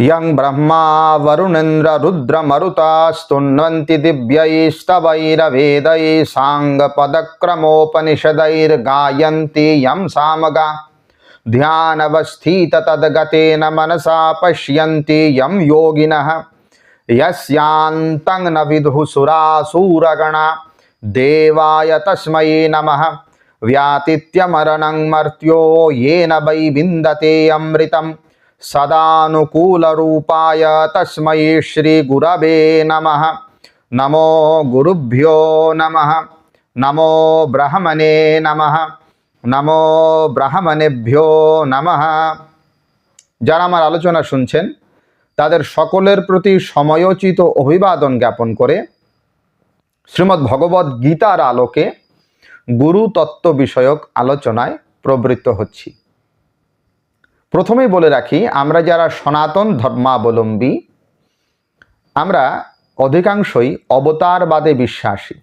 यं ब्रह्मा वरुणेन्द्ररुद्रमरुतास्तुन्वन्ति दिव्यैस्तवैरवेदैः साङ्गपदक्रमोपनिषदैर्गायन्ति यं सामगा। ध्यानवस्थिततद्गतेन मनसा पश्यन्ति यं योगिनः। यस्यान्तं न विदुः सुरासूरगणा। देवाय तस्मै नमः। व्यातित्यमरणं मर्त्यो येन वै विन्दते अमृतं सदानुकूलरूपाय तस्मै श्रीगुरवे नमः नमो गुरुभ्यो नमः नमो ब्रह्मणे नमः নমো ব্রাহ্মণেভ্যো নমঃ যারা আমার আলোচনা শুনছেন তাদের সকলের প্রতি সময়োচিত অভিবাদন জ্ঞাপন করে শ্রীমদ্ ভগবদ গীতার আলোকে গুরু তত্ত্ব বিষয়ক আলোচনায় প্রবৃত্ত হচ্ছি প্রথমেই বলে রাখি, আমরা যারা সনাতন ধর্মাবলম্বী, আমরা অধিকাংশই অবতারবাদে বিশ্বাসী।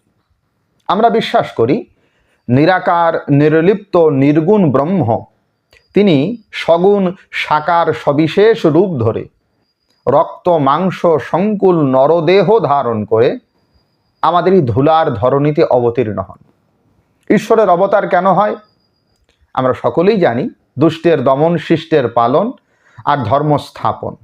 আমরা বিশ্বাস করি, নিরাকার, নির্লিপ্ত, নির্গুণ ব্রহ্ম, তিনি সগুণ, সাকার, সবিশেষ রূপ ধরে, রক্ত, মাংস, সংকুল, নরদেহ ধারণ করে আমাদের এই ধুলার ধরণীতে অবতীর্ণ হন। ঈশ্বরের অবতার কেন হয়? আমরা সকলেই জানি দুষ্টের দমন, শিষ্টের পালন আর ধর্ম স্থাপন।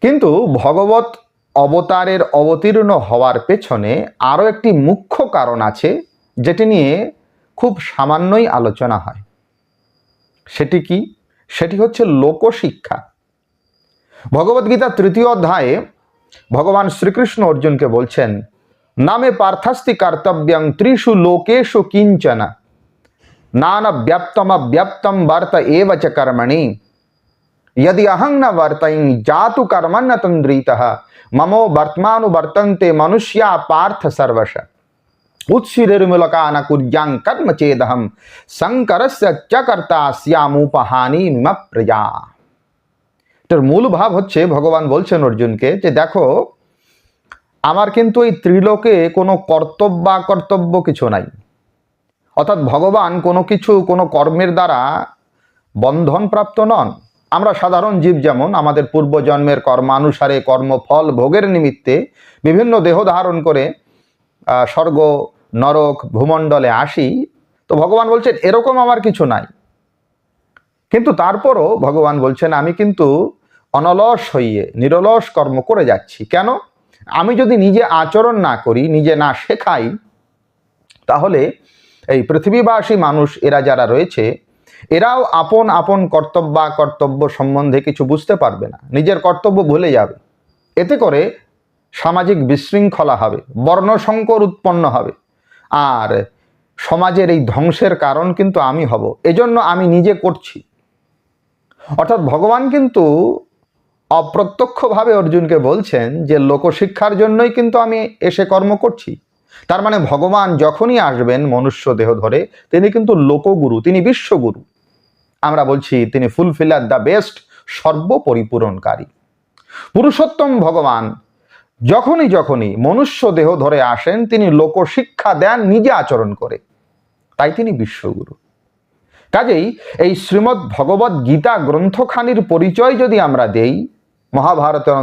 কিন্তু ভগবত অবতারের অবতীর্ণ হওয়ার পেছনে আরও একটি মুখ্য কারণ আছে, যেটি নিয়ে খুব সামান্যই আলোচনা হয়। সেটি কি? সেটি হচ্ছে লোকশিক্ষা। ভগবদ্গীতা তৃতীয় অধ্যায়ে ভগবান শ্রীকৃষ্ণ অর্জুনকে বলছেন, নামে পার্থাস্তি কর্তব্যং ত্রিষু লোকেশু কিঞ্চন। নানা ব্যপ্তম ব্যপ্তম বর্ত এব চ কর্মণি यदि अहं न वर्तयं जातु कर्मण्य तन्द्रीतः ममो वर्तमानुवर्तन्ते मनुष्या पार्थ सर्वश উৎসিরেরমূলকান কুর্যাং কর্ম চেদহম শঙ্করস্য চ কর্তা শ্যামুপহানি মিম প্রজা এটার মূল ভাব হচ্ছে ভগবান বলছেন অর্জুনকে যে দেখো আমার কিন্তু এই ত্রিলোকে কোনো কর্তব্য বা কর্তব্য কিছু নাই অর্থাৎ ভগবান কোনো কিছু কোনো কর্মের দ্বারা বন্ধনপ্রাপ্ত নন। আমরা সাধারণ জীব যেমন, আমাদের পূর্বজন্মের কর্মানুসারে কর্মফল ভোগের নিমিত্তে বিভিন্ন দেহ ধারণ করে স্বর্গ, নরক, ভূমণ্ডলে আসি। তো ভগবান বলছেন, এরকম আমার কিছু নাই। কিন্তু তারপরও ভগবান বলছেন, আমি কিন্তু অনলস হইয়ে, নিরলস কর্ম করে যাচ্ছি। কেন? আমি যদি নিজে আচরণ না করি, নিজে না শেখাই, তাহলে এই পৃথিবীবাসী মানুষ, এরা যারা রয়েছে, এরাও আপন আপন কর্তব্য কর্তব্য সম্বন্ধে কিছু বুঝতে পারবে না। নিজের কর্তব্য ভুলে যাবে। এতে করে সামাজিক বিশৃঙ্খলা হবে, বর্ণসংকর উৎপন্ন হবে। আর সমাজের এই ধ্বংসের কারণ কিন্তু আমি হব, এজন্য আমি নিজে করছি। অর্থাৎ ভগবান কিন্তু অপ্রত্যক্ষভাবে অর্জুনকে বলছেন যে, লোকশিক্ষার জন্যই কিন্তু আমি এসে কর্ম করছি। তার মানে ভগবান যখনই আসবেন মনুষ্য দেহ ধরে, তিনি কিন্তু লোকগুরু, তিনি বিশ্বগুরু। আমরা বলছি তিনি ফুলফিলার দ্য বেস্ট সর্বপরিপূরণকারী। পুরুষোত্তম ভগবান যখনই যখনই মনুষ্য দেহ ধরে আসেন, তিনি লোকশিক্ষা দেন, নিজে আচরণ করে। তাই তিনি বিশ্বগুরু। কাজেই এই শ্রীমদ্ ভগবদ গীতা গ্রন্থখানির পরিচয় যদি আমরা দেই, মহাভারতের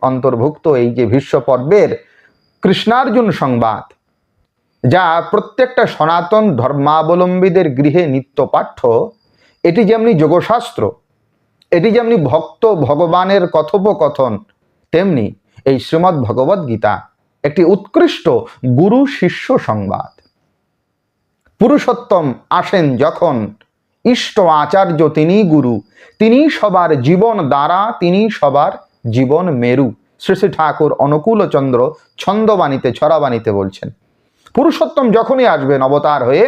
অন্তর্ভুক্ত এই যে ভীষ্ম পর্বের কৃষ্ণার্জুন সংবাদ যা প্রত্যেকটা সনাতন ধর্মাবলম্বীদের গৃহে নিত্য পাঠ্য এটি যেমনি যোগশাস্ত্র, এটি যেমনি ভক্ত ভগবানের কথোপকথন, তেমনি এই শ্রীমদ্ ভগবদ গীতা একটি উৎকৃষ্ট গুরু শিষ্য সংবাদ। পুরুষোত্তম আসেন যখন, ইষ্ট আচার্য তিনি গুরু তিনি সবার জীবন দ্বারা তিনি সবার জীবন মেরু। শ্রী শ্রী ঠাকুর অনুকূলচন্দ্র ছন্দবাণীতে, ছড়াবাণীতে বলছেন পুরুষোত্তম যখনই আসবেন অবতার হয়ে,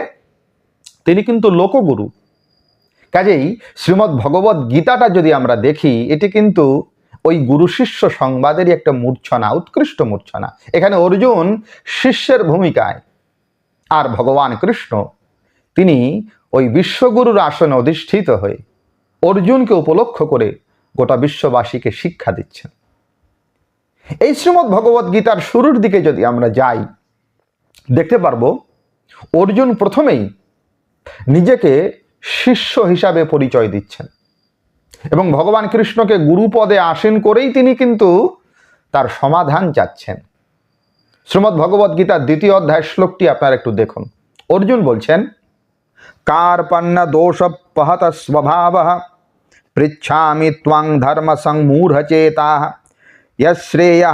তিনি কিন্তু লোকগুরু। কাজেই শ্রীমদ্ ভগবত গীতাটা যদি আমরা দেখি, এটি কিন্তু ওই গুরু শিষ্য সংবাদেরই একটা মূর্ছনা, উৎকৃষ্ট মূর্ছনা। এখানে অর্জুন শিষ্যের ভূমিকায়। আর ভগবান কৃষ্ণ, তিনি ওই বিশ্বগুরুর আসনে অধিষ্ঠিত হয়ে অর্জুনকে উপলক্ষ করে গোটা বিশ্ববাসীকে শিক্ষা দিচ্ছেন। এই শ্রীমদ্ ভগবত গীতার শুরুর দিকে যদি আমরা যাই দেখতে পারব, অর্জুন প্রথমেই নিজেকে শিষ্য হিসাবে পরিচয় দিচ্ছেন। এবং ভগবান কৃষ্ণকে গুরুপদে আসীন করেই তিনি কিন্তু তার সমাধান চাচ্ছেন। শ্রীমদ্ ভগবদ গীতার দ্বিতীয় অধ্যায় শ্লোকটি আপনারা একটু দেখুন। অর্জুন বলছেন, কার কার্পণ্য দোষ পহত স্বভাব, পৃচ্ছামি ত্বং ধর্ম সংমূঢ়চেতা শ্রেয়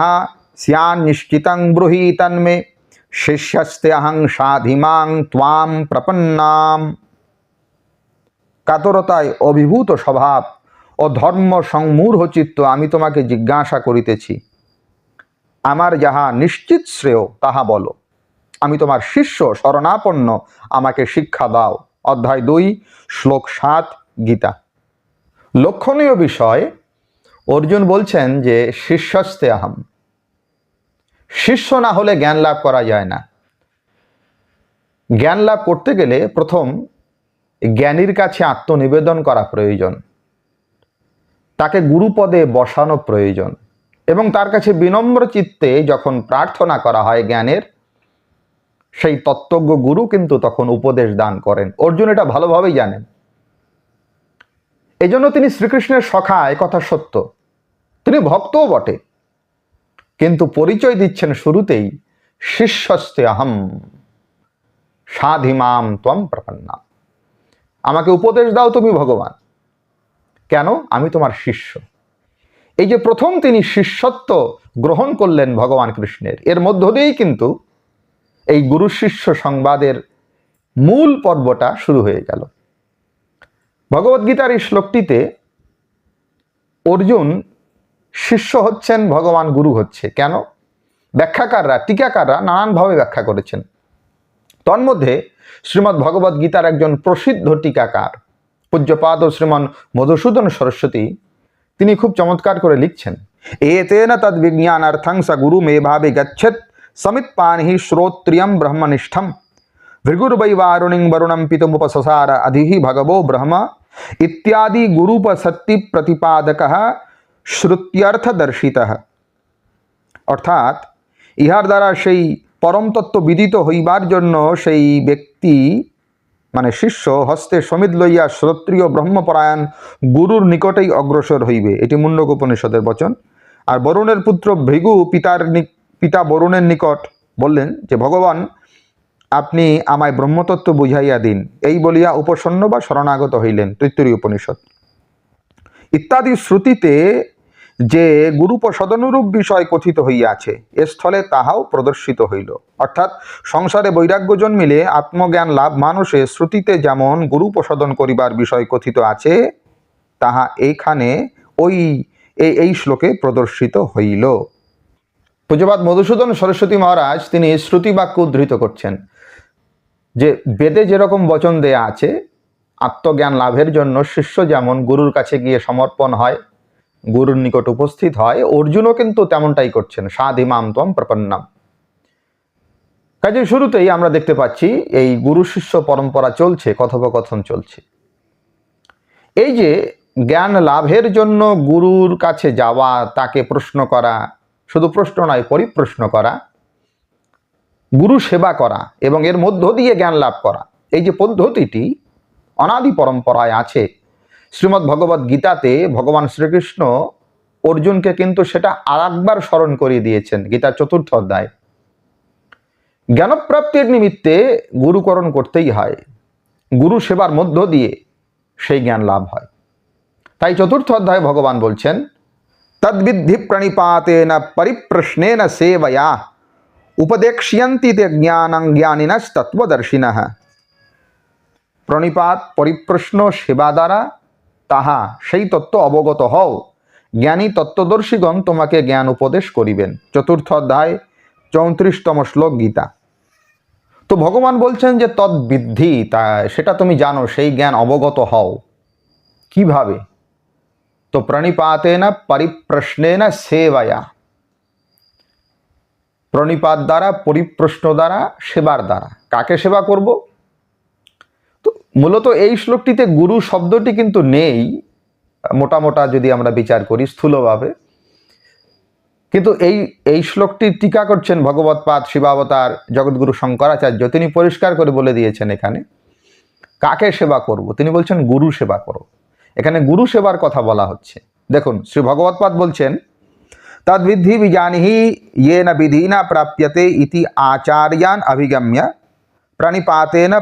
স্যান্নিশ্চিতং ব্রুহি তন্মে। শিষ্যস্তে অহং সাধিমাং ত্বাম প্রপন্নাম। কাতরতায় অভিভূত স্বভাব ও ধর্ম সংমূঢ় চিত্ত আমি তোমাকে জিজ্ঞাসা করিতেছি। আমার যাহা নিশ্চিত শ্রেয়, তাহা বলো। আমি তোমার শিষ্য, শরণাপন্ন, আমাকে শিক্ষা দাও। অধ্যায় দুই, শ্লোক সাত, গীতা। লক্ষণীয় বিষয়, অর্জুন বলছেন যে, শিষ্যস্তে আহম শিষ্য না হলে জ্ঞান লাভ করা যায় না। জ্ঞান লাভ করতে গেলে প্রথম জ্ঞানীর কাছে আত্মনিবেদন করা প্রয়োজন। তাকে গুরুপদে বসানো প্রয়োজন এবং তার কাছে বিনম্র চিত্তে যখন প্রার্থনা করা হয় জ্ঞানের, সেই তত্ত্বজ্ঞ গুরু কিন্তু তখন উপদেশ দান করেন। অর্জুন এটা ভালোভাবেই জানেন। এজন্য তিনি শ্রীকৃষ্ণের সখা কথা সত্য। তিনি ভক্তও বটে। কিন্তু পরিচয় দিচ্ছেন শুরুতেই, শিষ্যস্তে আহম, সাধিমাম ত্বম প্রপন্না। আমাকে উপদেশ দাও তুমি, ভগবান। কেন? আমি তোমার শিষ্য। এই যে প্রথম তিনি শিষ্যত্ব গ্রহণ করলেন ভগবান কৃষ্ণের, এর মধ্য দিয়েই কিন্তু এই গুরু শিষ্য সংবাদের মূল পর্বটা শুরু হয়ে গেল। ভগবদ্গীতার এই শ্লোকটিতে অর্জুন শিষ্য হচ্ছেন, ভগবান গুরু হচ্ছে। কেন? ব্যাখ্যাকাররা, টিকাকাররা নানানভাবে ব্যাখ্যা করেছেন। তন্মধ্যে শ্রীমৎ ভগবদ গীতার একজন প্রসিদ্ধ টিকাকার, পূজ্যপাদ ও শ্রীমান মধুসূদন সরস্বতী, তিনি খুব চমৎকার করে লিখছেন, এতেন তদ বিজ্ঞানার্থং স গুরু মেভাবে গচ্ছেত সমিত পানহি শ্রোত্রিয়ম ব্রহ্মনিষ্ঠম। ভৃগুর্বৈবারুণিং বরুণম পিতমুপসসার অধি ভগবো ব্রহ্ম। ইত্যাদি গুরুপসত্তি প্রতিপাদক শ্রুত্যর্থদর্শিত। অর্থাৎ, ইহার দ্বারা সেই পরম তত্ত্ব বিদিত হইবার জন্য সেই ব্যক্তি মানে শিষ্য, হস্তে সমিত লইয়া শ্রোত্রিয় ব্রহ্মপরায়ণ গুরুর নিকটেই অগ্রসর হইবে। এটি মুন্ডক উপনিষদের বচন। আর বরুণের পুত্র ভৃগু পিতার পিতা বরুণের নিকট বললেন যে, ভগবান, আপনি আমায় ব্রহ্মতত্ত্ব বুঝাইয়া দিন। এই বলিয়া উপসন্ন বা শরণাগত হইলেন তৈত্তরী উপনিষদ। ইত্যাদি শ্রুতিতে যে গুরুপসদনুরূপ বিষয় কথিত হইয়াছে, এ স্থলে তাহাও প্রদর্শিত হইল। অর্থাৎ সংসারে বৈরাগ্য জন্মিলে আত্মজ্ঞান লাভ মানুষে শ্রুতিতে যেমন গুরুপসদন করিবার বিষয় কথিত আছে, তাহা এইখানে ওই এই এই শ্লোকে প্রদর্শিত হইল। পূজ্যপাত মধুসূদন সরস্বতী মহারাজ তিনি শ্রুতি বাক্য উদ্ধৃত করছেন যে, বেদে যেরকম বচন দেয়া আছে আত্মজ্ঞান লাভের জন্য শিষ্য যেমন গুরুর কাছে গিয়ে সমর্পণ হয়, গুরুর নিকট উপস্থিত হয়, অর্জুনও কিন্তু তেমনটাই করছেন, সাধিমাম তম প্রপন্নাম। কাজে শুরুতেই আমরা দেখতে পাচ্ছি এই গুরু শিষ্য পরম্পরা চলছে, কথোপকথন চলছে। এই যে জ্ঞান লাভের জন্য গুরুর কাছে যাওয়া, তাকে প্রশ্ন করা, শুধু প্রশ্ন নয়, পরিপ্রশ্ন করা, গুরু সেবা করা এবং এর মধ্য দিয়ে জ্ঞান লাভ করা, এই যে পদ্ধতিটি অনাদি পরম্পরায় আছে। শ্রীমদ্ ভগবদ গীতাতে ভগবান শ্রীকৃষ্ণ অর্জুনকে কিন্তু সেটা আর একবার স্মরণ করিয়ে দিয়েছেন গীতার চতুর্থ অধ্যায়। জ্ঞানপ্রাপ্তির নিমিত্তে গুরুকরণ করতেই হয়। গুরু সেবার মধ্য দিয়ে সেই জ্ঞান লাভ হয়। তাই চতুর্থ অধ্যায়ে ভগবান বলছেন, তদ্বিদ্ধি প্রণিপাতেন পরিপ্রশ্নেন সেবয়া, উপদেক্ষ্যন্তি তে তত্ত্বদর্শিনঃ প্রণিপাত, পরিপ্রশ্ন, সেবা দ্বারা তাহা সেই তত্ত্ব অবগত হও। জ্ঞানী তত্ত্বদর্শীগণ তোমাকে জ্ঞান উপদেশ করিবেন। চতুর্থ অধ্যায়, চৌত্রিশতম শ্লোক গীতা। তো ভগবান বলছেন যে তদ্বিদ্ধি তা সেটা তুমি জানো, সেই জ্ঞান অবগত হও। কীভাবে? তো প্রণিপাতেন পরিপ্রশ্নেন সেবায়া। প্রণিপাত দ্বারা, পরিপ্রশ্ন দ্বারা, সেবার দ্বারা। কাকে সেবা করব? মূলত এই শ্লোকটিতে গুরু শব্দটি কিন্তু নেই, মোটা মোটা যদি আমরা বিচার করি স্থূলভাবে। কিন্তু এই এই শ্লোকটি টিকা করছেন ভগবৎপাদ শিবাবতার জগৎগুরু শঙ্করাচার্য। তিনি পরিষ্কার করে বলে দিয়েছেন এখানে, কাকে সেবা করব? তিনি বলছেন, গুরু সেবা করো। এখানে গুরু সেবার কথা বলা হচ্ছে। দেখুন, শ্রী ভগবৎপাদ বলছেন তদ্বিধি বিজানিহি ইয়ে না বিধি না প্রাপ্যতে ইতি আচার্যান অভিগম্য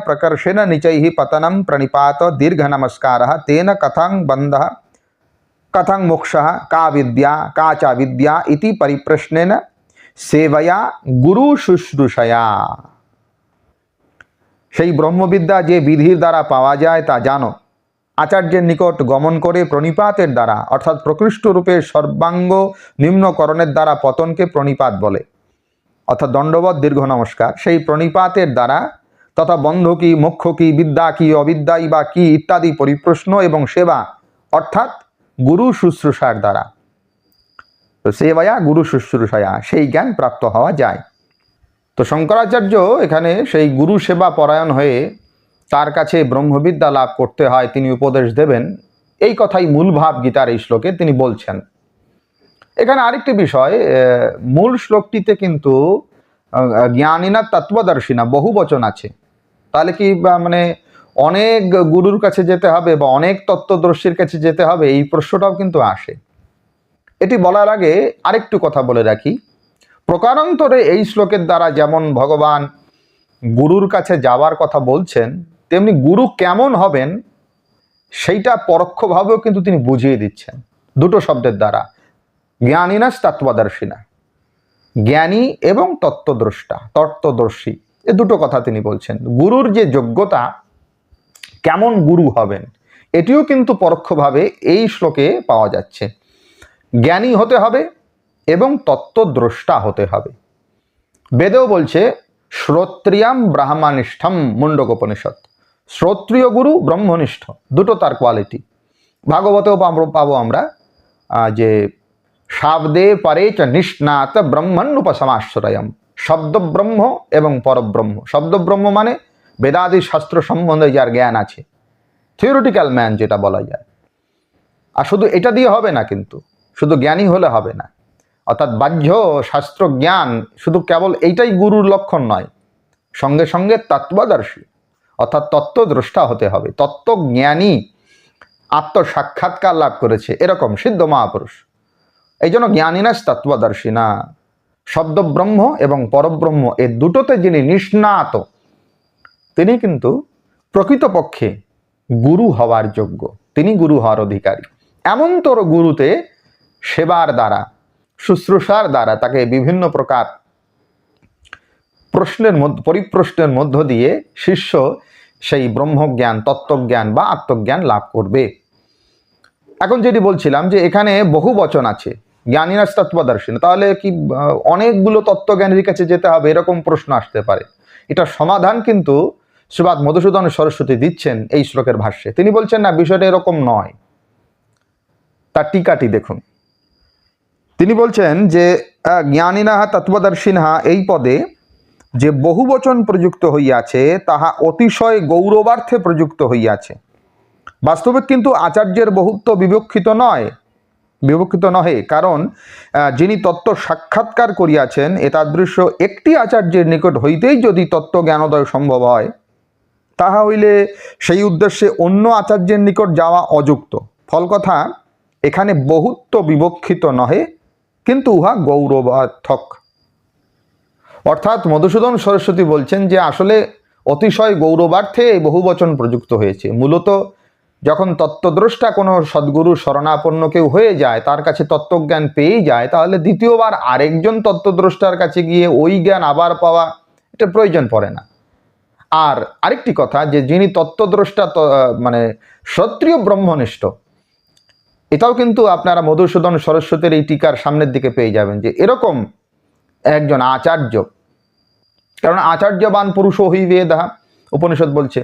প্রকর্ষেণ নিচৈः পতनं প্রণিপাত দীর্ঘ নমস্কার তেন কথং বন্ধ কথং মোক্ষ কা বিদ্যা কা চ বিদ্যা ইতি পরিপ্রশ্নেন সেবয়া গুরু শুশ্রূষয়া সেই ব্রহ্মবিদ্যা যে বিধির দ্বারা পাওয়া যায় তা জানো। আচার্যের নিকট গমন করে প্রণিপাতের দ্বারা, অর্থাৎ প্রকৃষ্ট রূপে সর্বাঙ্গ নিম্নকরণের দ্বারা পতনকে প্রণিপাত বলে, অর্থাৎ দণ্ডবত দীর্ঘ নমস্কার, সেই প্রণিপাতের দ্বারা তথা বন্ধ কি, মোক্ষ কি, বিদ্যা কি, অবিদ্যাই বা কি ইত্যাদি পরিপ্রশ্ন এবং সেবা, অর্থাৎ গুরু শুশ্রূষার দ্বারা। তো সেবায়া গুরু শুশ্রূষায়া, সেই জ্ঞান প্রাপ্ত হওয়া যায়। তো শঙ্করাচার্য এখানে সেই গুরু সেবা পরায়ণ হয়ে তার কাছে ব্রহ্মবিদ্যা লাভ করতে হয়, তিনি উপদেশ দেবেন। এই কথাই মূল ভাব গীতার এই শ্লোকে তিনি বলছেন। এখানে আরেকটি বিষয় মূল শ্লোকটিতে কিন্তু জ্ঞানীনা তত্ত্বদর্শিনা বহু বচন আছে। তাহলে কি মানে অনেক গুরুর কাছে যেতে হবে বা অনেক তত্ত্বদর্শীর কাছে যেতে হবে, এই প্রশ্নটাও কিন্তু আসে। এটি বলার আগে আরেকটু কথা বলে রাখি। প্রকারান্তরে এই শ্লোকের দ্বারা যেমন ভগবান গুরুর কাছে যাওয়ার কথা বলছেন, তেমনি গুরু কেমন হবেন, সেইটা পরোক্ষভাবেও কিন্তু তিনি বুঝিয়ে দিচ্ছেন। দুটো শব্দের দ্বারা। জ্ঞানীনাস তত্ত্বদর্শিনা। জ্ঞানী এবং তত্ত্বদ্রষ্টা, তত্ত্বদর্শী। এ দুটো কথা তিনি বলছেন। গুরুর যে যোগ্যতা, কেমন গুরু হবেন, এটিও কিন্তু পরোক্ষভাবে এই শ্লোকে পাওয়া যাচ্ছে। জ্ঞানী হতে হবে এবং তত্ত্বদ্রষ্টা হতে হবে। বেদেও বলছে, শ্রোত্রিয়াম ব্রাহ্মনিষ্ঠম মুন্ডকোপনিষদ শ্রোত্রিয় গুরু ব্রহ্মনিষ্ঠ। দুটো তার কোয়ালিটি ভাগবতেও পাব- আমরা যে শাব্দে পরে চ নিষ্ণাত ব্রহ্মণ উপসমাশ্রয়ম শব্দ ব্রহ্ম এবং পরব্রহ্ম। শব্দ ব্রহ্ম মানে বেদাদি শাস্ত্র সম্বন্ধে যার জ্ঞান আছে। থিওরিটিক্যাল ম্যান যেটা বলা যায়। আর শুধু এটা দিয়ে হবে না কিন্তু, শুধু জ্ঞানী হলে হবে না। অর্থাৎ বাহ্য শাস্ত্র জ্ঞান শুধু কেবল এইটাই গুরুর লক্ষণ নয়, সঙ্গে সঙ্গে তত্ত্বদর্শী। অর্থাৎ তত্ত্বদ্রষ্টা হতে হবে। তত্ত্বজ্ঞানী আত্মসাক্ষাৎকার লাভ করেছে। এরকম সিদ্ধ মহাপুরুষ। এই জন্য জ্ঞানীনাস তত্ত্বদর্শী না শব্দ ব্রহ্ম এবং পরব্রহ্ম এ দুটোতে যিনি নিষ্ণাত, তিনি কিন্তু প্রকৃতপক্ষে গুরু হওয়ার যোগ্য। তিনি গুরু হওয়ার অধিকারী। এমন তোর গুরুতে সেবার দ্বারা, শুশ্রূষার দ্বারা তাকে বিভিন্ন প্রকার প্রশ্নের মধ্যে, পরিপ্রশ্নের মধ্য দিয়ে শিষ্য সেই ব্রহ্মজ্ঞান, তত্ত্বজ্ঞান বা আত্মজ্ঞান লাভ করবে। এখন যেটি বলছিলাম যে এখানে বহু বচন আছে। জ্ঞানীনাস তত্ত্বদর্শন তাহলে কি অনেকগুলো তত্ত্বজ্ঞানীর কাছে যেতে হবে? এরকম প্রশ্ন আসতে পারে। এটার সমাধান কিন্তু শ্রীবাদ মধুসূদন সরস্বতী দিচ্ছেন এই শ্লোকের ভাষ্যে। তিনি বলছেন, না, বিষয়টা এরকম নয়। তার টিকাটি দেখুন। তিনি বলছেন যে জ্ঞানীনাহা তত্ত্বদর্শিনহা, এই পদে যে বহুবচন প্রযুক্ত হইয়াছে, তাহা অতিশয় গৌরবার্থে প্রযুক্ত হইয়াছে। বাস্তবে কিন্তু আচার্যের বহুত্ব বিবক্ষিত নয়। বিবক্ষিত নহে, কারণ যিনি তত্ত্ব সাক্ষাৎকার করিয়াছেন এতাদৃশ্য একটি আচার্যের নিকট হইতেই যদি তত্ত্ব জ্ঞানোদয় সম্ভব হয়, তাহা হইলে সেই উদ্দেশ্যে অন্য আচার্যের নিকট যাওয়া অযুক্ত। ফল কথা এখানে বহুত্ব বিবক্ষিত নহে, কিন্তু উহা গৌরবার্থক। অর্থাৎ মধুসূদন সরস্বতী বলছেন যে, আসলে অতিশয় গৌরবার্থে এই বহুবচন প্রযুক্ত হয়েছে। মূলত যখন তত্ত্বদ্রষ্টা কোনো সদ্গুরু শরণাপন্ন কেউ হয়ে যায়, তার কাছে তত্ত্বজ্ঞান পেয়েই যায়, তাহলে দ্বিতীয়বার আরেকজন তত্ত্বদ্রষ্টার কাছে গিয়ে ওই জ্ঞান আবার পাওয়া এটা প্রয়োজন পড়ে না। আর আরেকটি কথা যে, যিনি তত্ত্বদ্রষ্টা মানে সত্রিয় ব্রহ্মনিষ্ঠ, এটাও কিন্তু আপনারা মধুসূদন সরস্বতীর এই টিকার সামনের দিকে পেয়ে যাবেন যে, এরকম একজন আচার্য, কারণ আচার্যবান পুরুষ হইবে দাহা উপনিষদ বলছে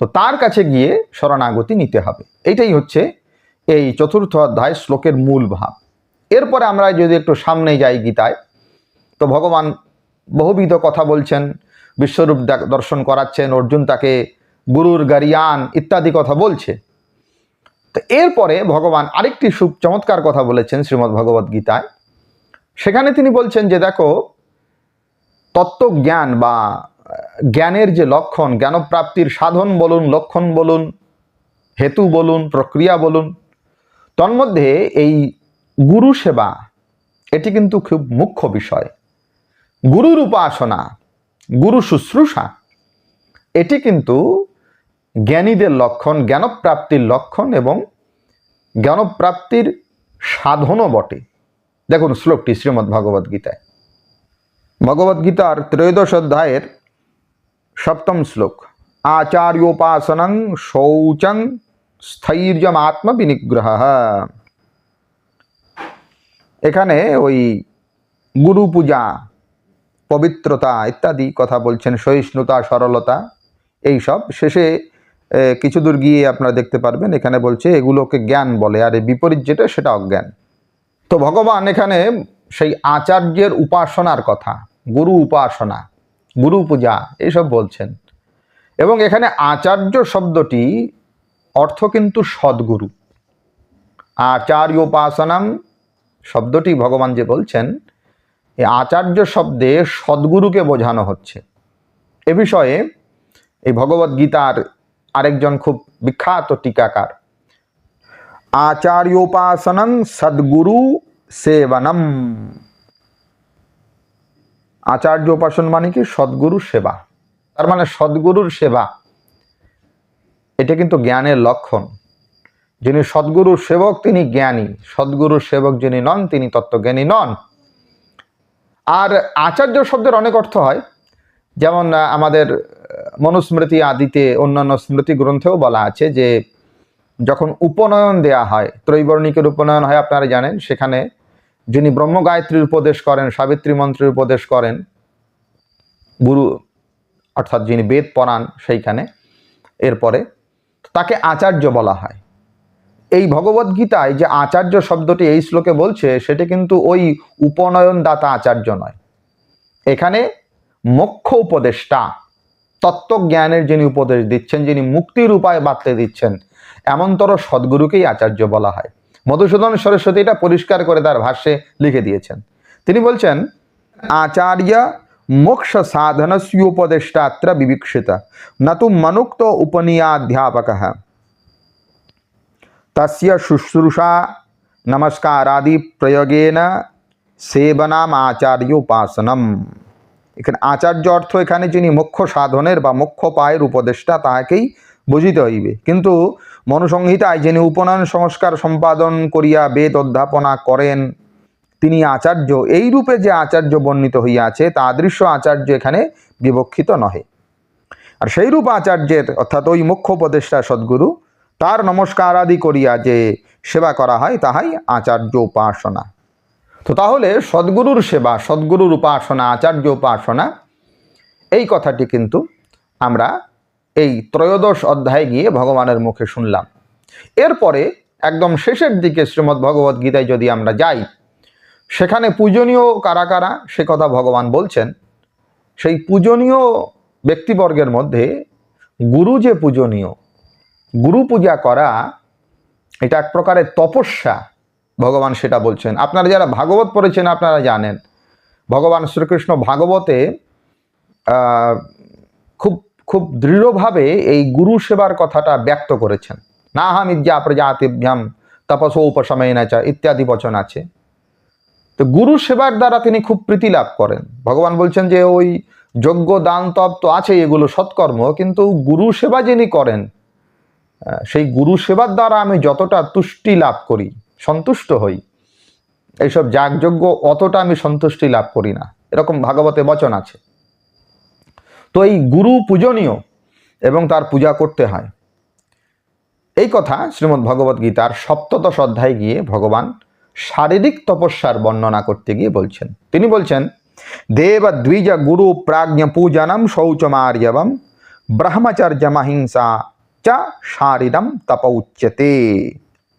তো তার কাছে গিয়ে শরণাগতি নিতে হবে। এইটাই হচ্ছে এই চতুর্থ অধ্যায় শ্লোকের মূল ভাব। এরপরে আমরা যদি একটু সামনে যাই গীতায়, তো ভগবান বহুবিধ কথা বলছেন, বিশ্বরূপ দর্শন করাচ্ছেন, অর্জুন তাকে গুরুর গারিয়ান ইত্যাদি কথা বলছে। তো এরপরে ভগবান আরেকটি সুখ চমৎকার কথা বলেছেন শ্রীমদ্ ভগবদ্ গীতায়। সেখানে তিনি বলছেন যে দেখো, তত্ত্বজ্ঞান বা জ্ঞানের যে লক্ষণ, জ্ঞানপ্রাপ্তির সাধন বলুন, লক্ষণ বলুন, হেতু বলুন, প্রক্রিয়া বলুন, তন্মধ্যে এই গুরু সেবা, এটি কিন্তু খুব মুখ্য বিষয়। গুরুর উপাসনা গুরু শুশ্রূষা, এটি কিন্তু জ্ঞানীদের লক্ষণ, জ্ঞানপ্রাপ্তির লক্ষণ এবং জ্ঞানপ্রাপ্তির সাধনও বটে। দেখুন শ্লোকটি শ্রীমদ্ ভগবদ গীতায় ভগবদ্গীতার ত্রয়োদশ অধ্যায়ের সপ্তম শ্লোক। আচার্যোপাসনং শৌচং স্থৈর্যম আত্মবিনিগ্রহ এখানে ওই গুরু পূজা, পবিত্রতা ইত্যাদি কথা বলছেন, সহিষ্ণুতা, সরলতা এই সব শেষে কিছু দূর গিয়ে আপনারা দেখতে পারবেন, এখানে বলছে এগুলোকে জ্ঞান বলে, আর বিপরীত যেটা, সেটা অজ্ঞান। তো ভগবান এখানে সেই আচার্যের উপাসনার কথা, গুরু উপাসনা গুরু পূজা, এইসব বলছেন। এবং এখানে আচার্য শব্দটি, অর্থ কিন্তু সদ্গুরু। আচার্য উপাসনাম শব্দটি ভগবান যে বলছেন এই আচার্য শব্দে সদ্গুরুকে বোঝানো হচ্ছে। এ বিষয়ে এই ভগবদ গীতার আরেকজন খুব বিখ্যাত টিকাকার আচার্যোপাসনং সদ্গুরু সেবনম। আচার্য উপাসন মানে কি? সদ্গুরুর সেবা। তার মানে সদ্গুরুর সেবা। এটা কিন্তু জ্ঞানের লক্ষণ। যিনি সদ্গুরুর সেবক, তিনি জ্ঞানী। সদ্গুরুর সেবক যিনি নন, তিনি তত্ত্বজ্ঞানী নন। আর আচার্য শব্দের অনেক অর্থ হয়। যেমন আমাদের মনুস্মৃতি আদিতে অন্যান্য স্মৃতি গ্রন্থেও বলা আছে যে, যখন উপনয়ন দেয়া হয়, ত্রৈবর্ণিকের উপনয়ন হয়, আপনারা জানেন, সেখানে যিনি ব্রহ্ম গায়ত্রীর উপদেশ করেন, সাবিত্রী মন্ত্রের উপদেশ করেন, গুরু অর্থাৎ যিনি বেদ পড়ান সেইখানে, এরপরে তাকে আচার্য বলা হয়। এই ভগবদ্গীতায় যে আচার্য শব্দটি এই শ্লোকে বলছে, সেটা কিন্তু ওই উপনয়ন দাতা আচার্য নয়। এখানে মোক্ষ উপদেষ্টা, তত্ত্বজ্ঞানের যিনি উপদেশ দিচ্ছেন, যিনি মুক্তির উপায় বাতলে দিচ্ছেন, এমনতর সদ্গুরুকেই আচার্য বলা হয়। মধুসূদন সরস্বতী এটা পরিষ্কার করে তার ভাষ্যে লিখে দিয়েছেন। তিনি বলছেন, আচার্য মোক্ষ সাধনস্যোপদেষ্টাত্র বিবিক্ষিত, ন তু মনুক্ত উপনীয়াধ্যাপক। তস্য শুশ্রূষা নমস্কারাদি প্রয়োগেন সেবনাম আচার্য উপাসনম এখানে আচার্য অর্থ এখানে যিনি মোক্ষ সাধনের বা মোক্ষ পায়ের উপদেষ্টা তাহাকেই বুঝিতে হইবে। কিন্তু মনুসংহিতায় যিনি উপনয়ন সংস্কার সম্পাদন করিয়া বেদ অধ্যাপনা করেন, তিনি আচার্য, এই রূপে যে আচার্য বর্ণিত হইয়াছে, তা আদৃশ্য আচার্য এখানে বিবক্ষিত নহে। আর সেই রূপ আচার্যের, অর্থাৎ ওই মুখ্য উপদেষ্টা সদ্গুরু, তার নমস্কার আদি করিয়া যে সেবা করা হয়, তাহাই আচার্য উপাসনা। তো তাহলে সদ্গুরুর সেবা, সদ্গুরুর উপাসনা, আচার্য উপাসনা, এই কথাটি কিন্তু আমরা এই ত্রয়োদশ অধ্যায়ে গিয়ে ভগবানের মুখে শুনলাম। এরপরে একদম শেষের দিকে শ্রীমদ্ ভগবদ্ গীতায় যদি আমরা যাই, সেখানে পূজনীয় কারা কারা? সে কথা ভগবান বলছেন। সেই পূজনীয় ব্যক্তিবর্গের মধ্যে গুরু যে পূজনীয়, গুরু পূজা করা, এটা এক প্রকারের তপস্যা, ভগবান সেটা বলছেন। আপনারা যারা ভাগবত পড়েছেন, আপনারা জানেন, ভগবান শ্রীকৃষ্ণ ভাগবতে খুব খুব দৃঢ়ভাবে এই গুরু সেবার কথাটা ব্যক্ত করেছেন। না হাম ইজ্ঞা প্রজাতিভ্যাম তপসো উপসময় নাচা ইত্যাদি বচন আছে। তো গুরু সেবার দ্বারা তিনি খুব প্রীতি লাভ করেন। ভগবান বলছেন যে ওই যজ্ঞ, দান, তপ তো আছে এগুলো সৎকর্ম, কিন্তু গুরু সেবা যিনি করেন সেই গুরু সেবার দ্বারা আমি যতটা তুষ্টি লাভ করি, সন্তুষ্ট হই। এইসব যাগযজ্ঞ অতটা আমি সন্তুষ্টি লাভ করি না। এরকম ভাগবতে বচন আছে। তো এই গুরু পূজনীয় এবং তার পূজা করতে হয়। এই কথা শ্রীমদ্ ভগবদ গীতার সপ্তদশ অধ্যায়ে গিয়ে ভগবান শারীরিক তপস্যার বর্ণনা করতে গিয়ে বলছেন। তিনি বলছেন দেব দ্বিজ গুরু প্রাজ্ঞ পূজনম শৌচমার্যবম ব্রহ্মচর্য মহিংসা চ শারীরম তপ উচ্যতে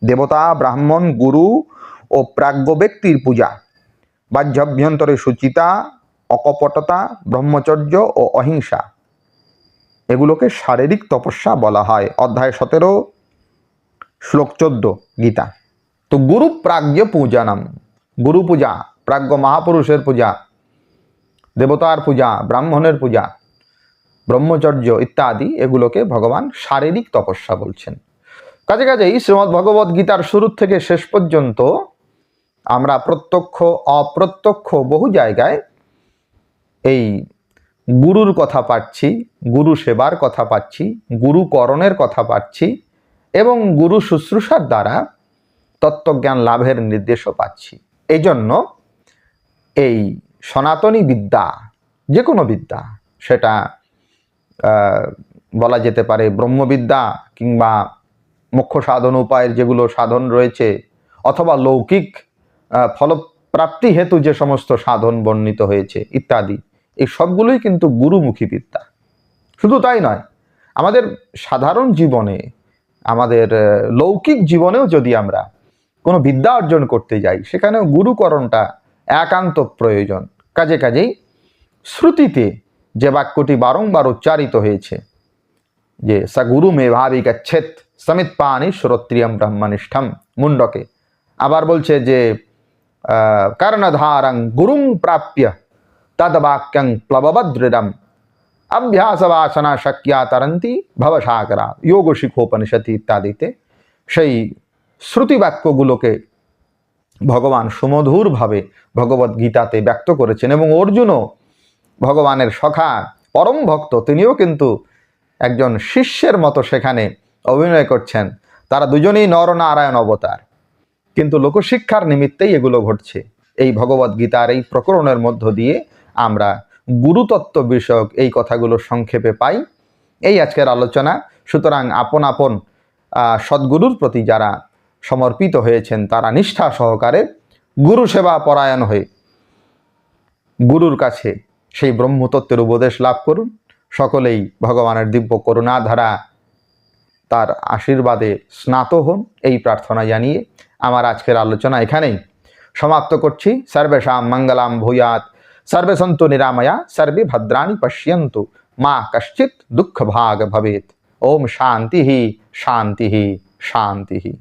দেবতা, ব্রাহ্মণ, গুরু ও প্রাজ্ঞ ব্যক্তির পূজা। বাহ্যাভ্যন্তরে সুচিতা অকপটতা, ব্রহ্মচর্য ও অহিংসা। এগুলোকে শারীরিক তপস্যা বলা হয়। অধ্যায় সতেরো, শ্লোক চোদ্দ, গীতা। তো গুরু প্রাজ্ঞ পূজানাম গুরু পূজা, প্রাজ্ঞ মহাপুরুষের পূজা, দেবতার পূজা, ব্রাহ্মণের পূজা, ব্রহ্মচর্য ইত্যাদি এগুলোকে ভগবান শারীরিক তপস্যা বলছেন। কাজে কাজেই শ্রীমদ্ ভগবদ গীতার শুরু থেকে শেষ পর্যন্ত আমরা প্রত্যক্ষ, অপ্রত্যক্ষ বহু জায়গায় এই গুরুর কথা পাচ্ছি, গুরু সেবার কথা পাচ্ছি গুরুকরণের কথা পাচ্ছি এবং গুরু শুশ্রূষার দ্বারা তত্ত্বজ্ঞান লাভের নির্দেশও পাচ্ছি। এই জন্য এই সনাতনী বিদ্যা যে কোনো বিদ্যা, সেটা বলা যেতে পারে ব্রহ্মবিদ্যা কিংবা মুখ্য সাধন উপায়ের যেগুলো সাধন রয়েছে অথবা লৌকিক ফলপ্রাপ্তি হেতু যে সমস্ত সাধন বর্ণিত হয়েছে ইত্যাদি। এই সবগুলোই কিন্তু গুরুমুখী বিদ্যা। শুধু তাই নয়, আমাদের সাধারণ জীবনে, আমাদের লৌকিক জীবনেও যদি আমরা কোনো বিদ্যা অর্জন করতে যাই, সেখানেও গুরুকরণটা একান্ত প্রয়োজন। কাজে কাজেই শ্রুতিতে যে বাক্যটি বারংবার উচ্চারিত হয়েছে, যে স গুরু মে ভাবি গচ্ছেত সমিত পানি শ্রোত্রিয়ম ব্রহ্মনিষ্ঠম মুন্ডকে আবার বলছে যে কর্ণধারং গুরুং প্রাপ্য তদ্বাক্যং প্লবদ্রম অভ্যাস বাসনা শক্যা তরন্তি ভবসাগরা যোগ শিখোপনিষতি ইত্যাদিতে সেই শ্রুতিবাক্যগুলোকে ভগবান সুমধুরভাবে ভগবদ গীতাতে ব্যক্ত করেছেন এবং অর্জুনও ভগবানের সখা পরম ভক্ত তিনিও কিন্তু একজন শিষ্যের মতো সেখানে অভিনয় করছেন। তারা দুজনেই নরনারায়ণ অবতার। কিন্তু লোকশিক্ষার নিমিত্তেই এগুলো ঘটছে। এই ভগবদ গীতার এই প্রকরণের মধ্য দিয়ে আমরা গুরুতত্ত্ব বিষয়ক এই কথাগুলো সংক্ষেপে পাই। এই আজকের আলোচনা, সুতরাং আপন আপন সদ্গুরুর প্রতি যারা সমর্পিত হয়েছেন, তারা নিষ্ঠা সহকারে গুরু সেবা পরায়ণ হয়ে গুরুর কাছে সেই ব্রহ্মতত্ত্বের উপদেশ লাভ করুন। সকলেই ভগবানের দিব্য করুণা ধারা তার আশীর্বাদে স্নাত হন, এই প্রার্থনা জানিয়ে। আমার আজকের আলোচনা এখানেই। সমাপ্ত করছি। সর্বেশাম মঙ্গলাম ভূয়াত सर्वे सन्तु निरामया, सर्वे भद्राणी पश्यंतु माँ कश्चित दुख भाग भवेत ओम शांति ही शांति ही शांति ही